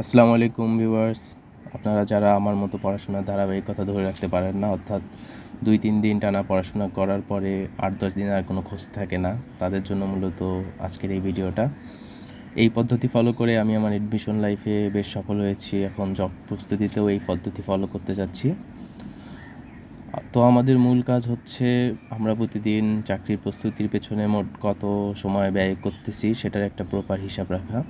আসসালামু আলাইকুম ভিউয়ার্স। আপনারা যারা আমার মতো পড়াশোনার ধারাবাহিকতা ধরে রাখতে পারেন না, অর্থাৎ দুই তিন দিন টানা পড়াশোনা করার পরে আট দশ দিন আর কোনো খোঁজ থাকে না, তাদের জন্য মূলত আজকের এই ভিডিওটা। এই পদ্ধতি ফলো করে আমি আমার এডমিশন লাইফে বেশ সফল হয়েছি। এখন জব প্রস্তুতিতেও এই পদ্ধতি ফলো করতে যাচ্ছি। তো আমাদের মূল কাজ হচ্ছে আমরা প্রতিদিন চাকরির প্রস্তুতির পেছনে মোট কত সময় ব্যয় করতেছি সেটার একটা প্রপার হিসাব রাখা।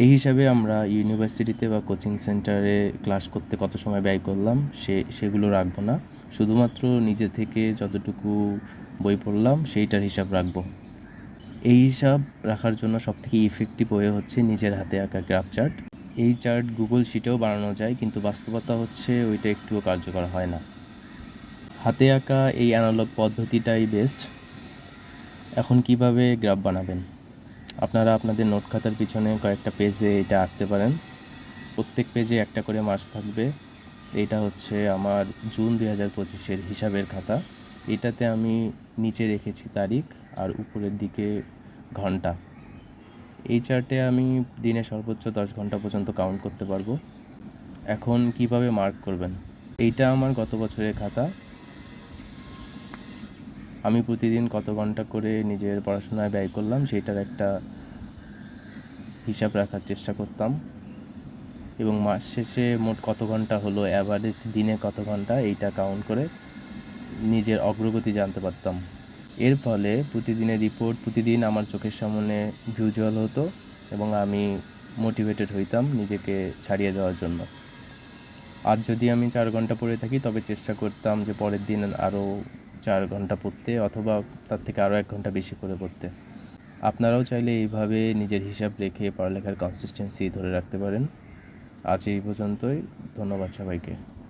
এই হিসাবে আমরা ইউনিভার্সিটিতে বা কোচিং সেন্টারে ক্লাস করতে কত সময় ব্যয় করলাম, সে, সেগুলো রাখব না। শুধুমাত্র নিজে থেকে যতটুকু বই পড়লাম, সেইটার হিসাব রাখব। এই হিসাব রাখার জন্য সবথেকে ইফেক্টিভ ওয়ে হচ্ছে নিজের হাতে আঁকা গ্রাফ চার্ট এই চার্ট গুগল শিটেও বানানো যায়, কিন্তু বাস্তবতা হচ্ছে ওইটা একটুও কার্যকর হয় না। হাতে আঁকা এই অ্যানালগ পদ্ধতিটাই বেস্ট এখন কীভাবে গ্রাফ বানাবেন? আপনারা আপনাদের নোট খাতার পিছনে কয়েকটা পেজে এটা আঁকতে পারেন। প্রত্যেক পেজে একটা করে মাস থাকবে। এটা হচ্ছে আমার জুন দুই হাজার পঁচিশের হিসাবের খাতা। এটাতে আমি নিচে রেখেছি তারিখ আর উপরের দিকে ঘণ্টা। এই চার্টে আমি দিনে সর্বোচ্চ দশ ঘণ্টা পর্যন্ত কাউন্ট করতে পারব। এখন কীভাবে মার্ক করবেন? এইটা আমার গত বছরের খাতা। আমি প্রতিদিন কত ঘণ্টা করে নিজের পড়াশোনায় ব্যয় করলাম সেটার একটা হিসাব রাখার চেষ্টা করতাম। এবং মাস শেষে মোট কত ঘণ্টা হলো? অ্যাভারেজ দিনে কত ঘণ্টা? এইটা কাউন্ট করে নিজের অগ্রগতি জানতে পারতাম। এর ফলে প্রতিদিনের রিপোর্ট প্রতিদিন আমার চোখের সামনে ভিজুয়াল হতো এবং আমি মোটিভেটেড হইতাম নিজেকে ছাড়িয়ে যাওয়ার জন্য। আজ যদি আমি চার ঘণ্টা পড়ে থাকি, তবে চেষ্টা করতাম যে পরের দিন আরও চার ঘণ্টা পড়তে অথবা তার থেকে আরও এক ঘণ্টা বেশি করে পড়তে। আপনারাও চাইলে এইভাবে নিজের হিসাব রেখে পড়ালেখার কনসিস্টেন্সি ধরে রাখতে পারেন। আজ এই পর্যন্তই। ধন্যবাদ সবাইকে।